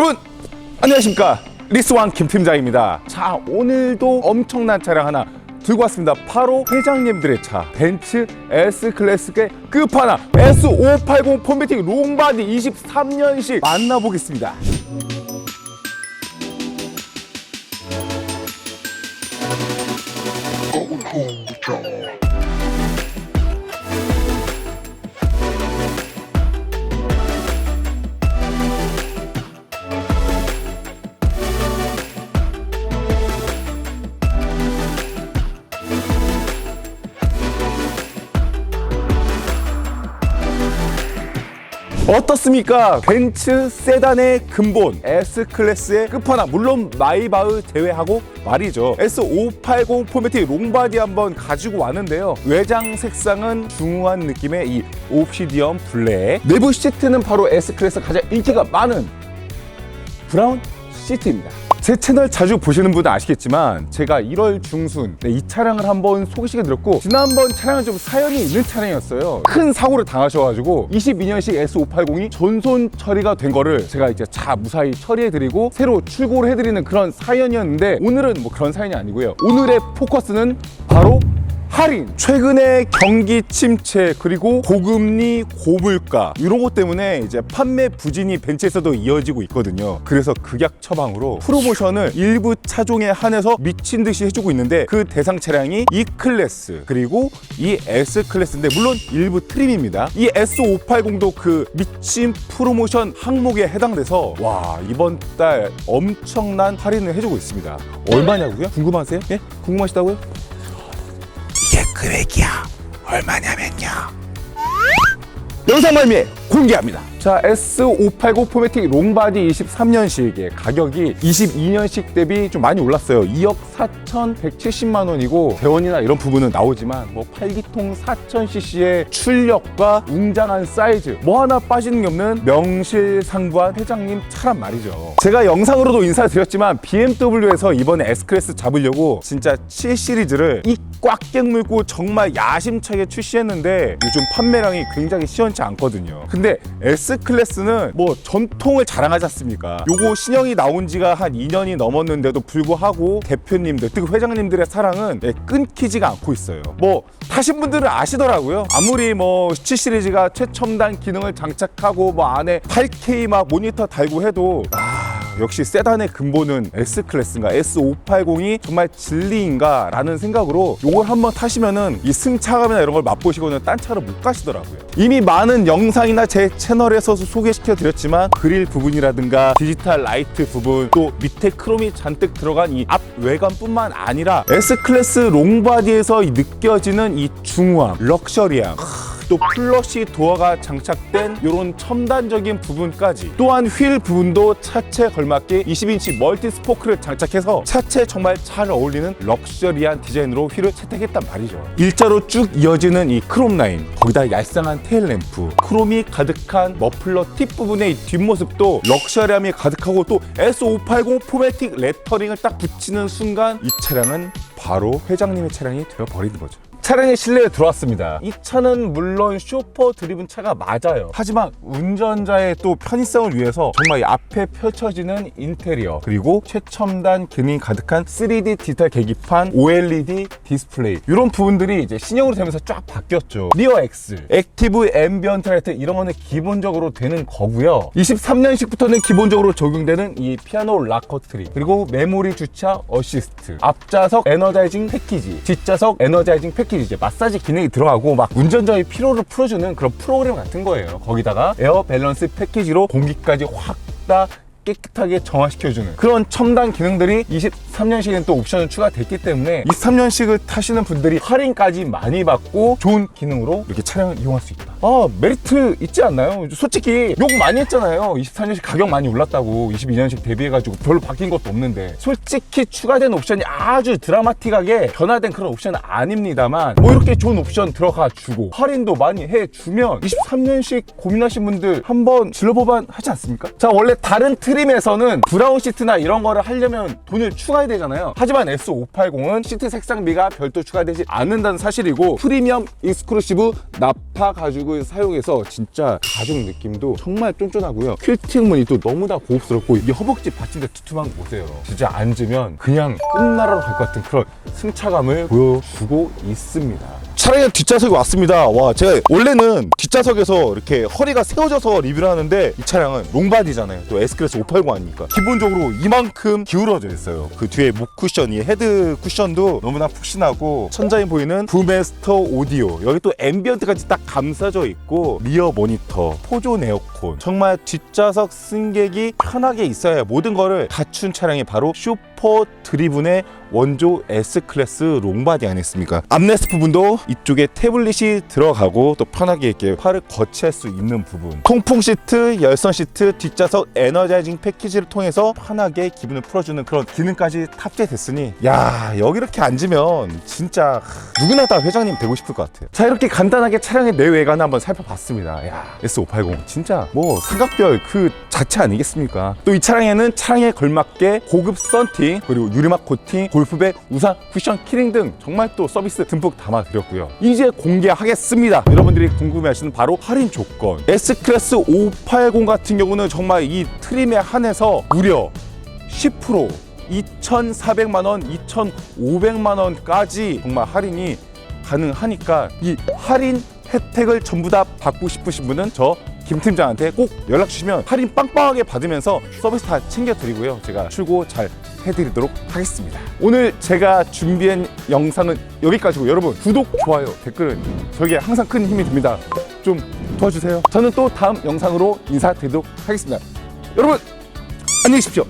여러분 안녕하십니까? 리스왕 김팀장입니다. 자 오늘도 엄청난 차량 하나 들고 왔습니다. 바로 회장님들의 차. 벤츠 S클래스의 끝판왕 S580 폼매틱 롱바디 23년식 만나보겠습니다 어떻습니까? 벤츠 세단의 근본 S클래스의 끝판왕 물론 마이바흐 제외하고 말이죠 S580 포매틱 롱바디 한번 가지고 왔는데요 외장 색상은 중후한 느낌의 이 옵시디언 블랙 내부 시트는 바로 S클래스 가장 인기가 많은 브라운 시트입니다. 제 채널 자주 보시는 분은 아시겠지만 제가 1월 중순 네, 이 차량을 한번 소개시켜 드렸고 지난번 차량은 좀 사연이 있는 차량이었어요. 큰 사고를 당하셔가지고 22년식 S580이 전손 처리가 된 거를 제가 이제 차 무사히 처리해 드리고 새로 출고를 해드리는 그런 사연이었는데 오늘은 뭐 그런 사연이 아니고요. 오늘의 포커스는 바로 할인 최근에 경기 침체 그리고 고금리 고물가 이런 것 때문에 이제 판매 부진이 벤츠에서도 이어지고 있거든요 그래서 극약 처방으로 프로모션을 일부 차종에 한해서 미친 듯이 해주고 있는데 그 대상 차량이 E 클래스 그리고 이 S 클래스인데 물론 일부 트림입니다 이 S580도 그 미친 프로모션 항목에 해당돼서 와 이번 달 엄청난 할인을 해주고 있습니다 얼마냐고요? 궁금하세요? 예? 궁금하시다고요? 금액이야. 얼마냐면요. 영상 발매 공개합니다. 자, S580 포매틱 롱바디 23년식의 가격이 22년식 대비 좀 많이 올랐어요. 2억 4,170만 원이고 대원이나 이런 부분은 나오지만 뭐 8기통 4,000cc의 출력과 웅장한 사이즈 뭐 하나 빠지는 게 없는 명실상부한 회장님 차란 말이죠. 제가 영상으로도 인사드렸지만 BMW에서 이번에 S클래스 잡으려고 진짜 7 시리즈를 이 꽉 깨물고 정말 야심차게 출시했는데 요즘 판매량이 굉장히 시원치 않거든요. 근데 S 클래스는 뭐 전통을 자랑하지 않습니까? 요거 신형이 나온 지가 한 2년이 넘었는데도 불구하고 대표님들, 특히 회장님들의 사랑은 예, 끊기지가 않고 있어요. 뭐 타신 분들은 아시더라고요. 아무리 뭐 7 시리즈가 최첨단 기능을 장착하고 뭐 안에 8K 막 모니터 달고 해도 아, 역시 세단의 근본은 S 클래스인가? S580이 정말 진리인가? 라는 생각으로 요걸 한번 타시면은 이 승차감이나 이런 걸 맛보시고는 딴 차로 못 가시더라고요. 이미 많은 영상이나 제 채널에서 소개시켜 드렸지만 그릴 부분이라든가 디지털 라이트 부분 또 밑에 크롬이 잔뜩 들어간 이 앞 외관뿐만 아니라 S 클래스 롱바디에서 이 느껴지는 이 중후함 럭셔리함 또 플러시 도어가 장착된 이런 첨단적인 부분까지 또한 휠 부분도 차체 걸맞게 20인치 멀티 스포크를 장착해서 차체 정말 잘 어울리는 럭셔리한 디자인으로 휠을 채택했단 말이죠. 일자로 쭉 이어지는 이 크롬 라인 거기다 얄쌍한 테일 램프 크롬이 가득한 머플러 팁 부분의 이 뒷모습도 럭셔리함이 가득하고 또 S580 포매틱 레터링을 딱 붙이는 순간 이 차량은 바로 회장님의 차량이 되어버리는 거죠 차량의 실내에 들어왔습니다. 이 차는 물론 쇼퍼 드리븐 차가 맞아요. 하지만 운전자의 또 편의성을 위해서 정말 이 앞에 펼쳐지는 인테리어 그리고 최첨단 기능이 가득한 3D 디지털 계기판, OLED 디스플레이 이런 부분들이 이제 신형으로 되면서 쫙 바뀌었죠. 리어 X, 액티브 앰비언트 라이트 이런 거는 기본적으로 되는 거고요. 23년식부터는 기본적으로 적용되는 이 피아노 락커 트리 그리고 메모리 주차 어시스트, 앞좌석 에너자이징 패키지, 뒷좌석 에너자이징 패키지 이제 마사지 기능이 들어가고 막 운전자의 피로를 풀어주는 그런 프로그램 같은 거예요. 거기다가 에어 밸런스 패키지로 공기까지 확 다 깨끗하게 정화시켜주는 그런 첨단 기능들이 23년식엔 또 옵션을 추가됐기 때문에 23년식을 타시는 분들이 할인까지 많이 받고 좋은 기능으로 이렇게 차량을 이용할 수 있다. 아 메리트 있지 않나요? 솔직히 욕 많이 했잖아요. 24년식 가격 많이 올랐다고 22년식 대비해가지고 별로 바뀐 것도 없는데 솔직히 추가된 옵션이 아주 드라마틱하게 변화된 그런 옵션은 아닙니다만 뭐 이렇게 좋은 옵션 들어가 주고 할인도 많이 해주면 23년식 고민하신 분들 한번 질러보반 하지 않습니까? 자 원래 다른 트림에서는 브라운 시트나 이런 거를 하려면 돈을 추가해야 되잖아요. 하지만 S580은 시트 색상비가 별도 추가되지 않는다는 사실이고 프리미엄 익스클루시브 납파 가지고 금속을 사용해서 진짜 가죽 느낌도 정말 쫀쫀하고요. 퀼팅 무늬도 너무 나 고급스럽고 이 허벅지 받침대 두툼한 거 보세요. 진짜 앉으면 그냥 끝나라로 갈것 같은 그런 승차감을 보여주고 있습니다. 차량의 뒷좌석이 왔습니다. 와, 제가 원래는 뒷좌석에서 이렇게 허리가 세워져서 리뷰를 하는데 이 차량은 롱바디잖아요. 또 S클래스 580 아닙니까? 기본적으로 이만큼 기울어져 있어요. 그 뒤에 목 쿠션, 이 헤드 쿠션도 너무나 푹신하고 천장에 보이는 부메스터 오디오 여기 또 앰비언트까지 딱 감싸져 있고 리어 모니터, 포존 에어컨 정말 뒷좌석 승객이 편하게 있어야 모든 거를 갖춘 차량이 바로 슈퍼 드리븐의 원조 S클래스 롱바디 아니겠습니까? 암레스트 부분도 이쪽에 태블릿이 들어가고 또 편하게 이렇게 팔을 거치할 수 있는 부분. 통풍 시트, 열선 시트, 뒷좌석 에너자이징 패키지를 통해서 편하게 기분을 풀어주는 그런 기능까지 탑재됐으니 야 여기 이렇게 앉으면 진짜 하, 누구나 다 회장님 되고 싶을 것 같아요. 자 이렇게 간단하게 차량의 내외관을 한번 살펴봤습니다. 야 S580 진짜 뭐 삼각별 그 자체 아니겠습니까? 또 이 차량에는 차량에 걸맞게 고급 썬팅 그리고 유리막 코팅 골프백 우산 쿠션 키링 등 정말 또 서비스 듬뿍 담아드렸고요. 이제 공개하겠습니다. 여러분들이 궁금해하시는 바로 할인 조건. S클래스 580 같은 경우는 정말 이 트림에 한해서 무려 10% 2,400만 원, 2,500만 원까지 정말 할인이 가능하니까 이 할인 혜택을 전부 다 받고 싶으신 분은 저 김 팀장한테 꼭 연락 주시면 할인 빵빵하게 받으면서 서비스 다 챙겨드리고요. 제가 출고 잘 해드리도록 하겠습니다. 오늘 제가 준비한 영상은 여기까지고 여러분 구독, 좋아요, 댓글은 저에게 항상 큰 힘이 됩니다. 좀 도와주세요. 저는 또 다음 영상으로 인사드리도록 하겠습니다. 여러분 안녕히 계십시오.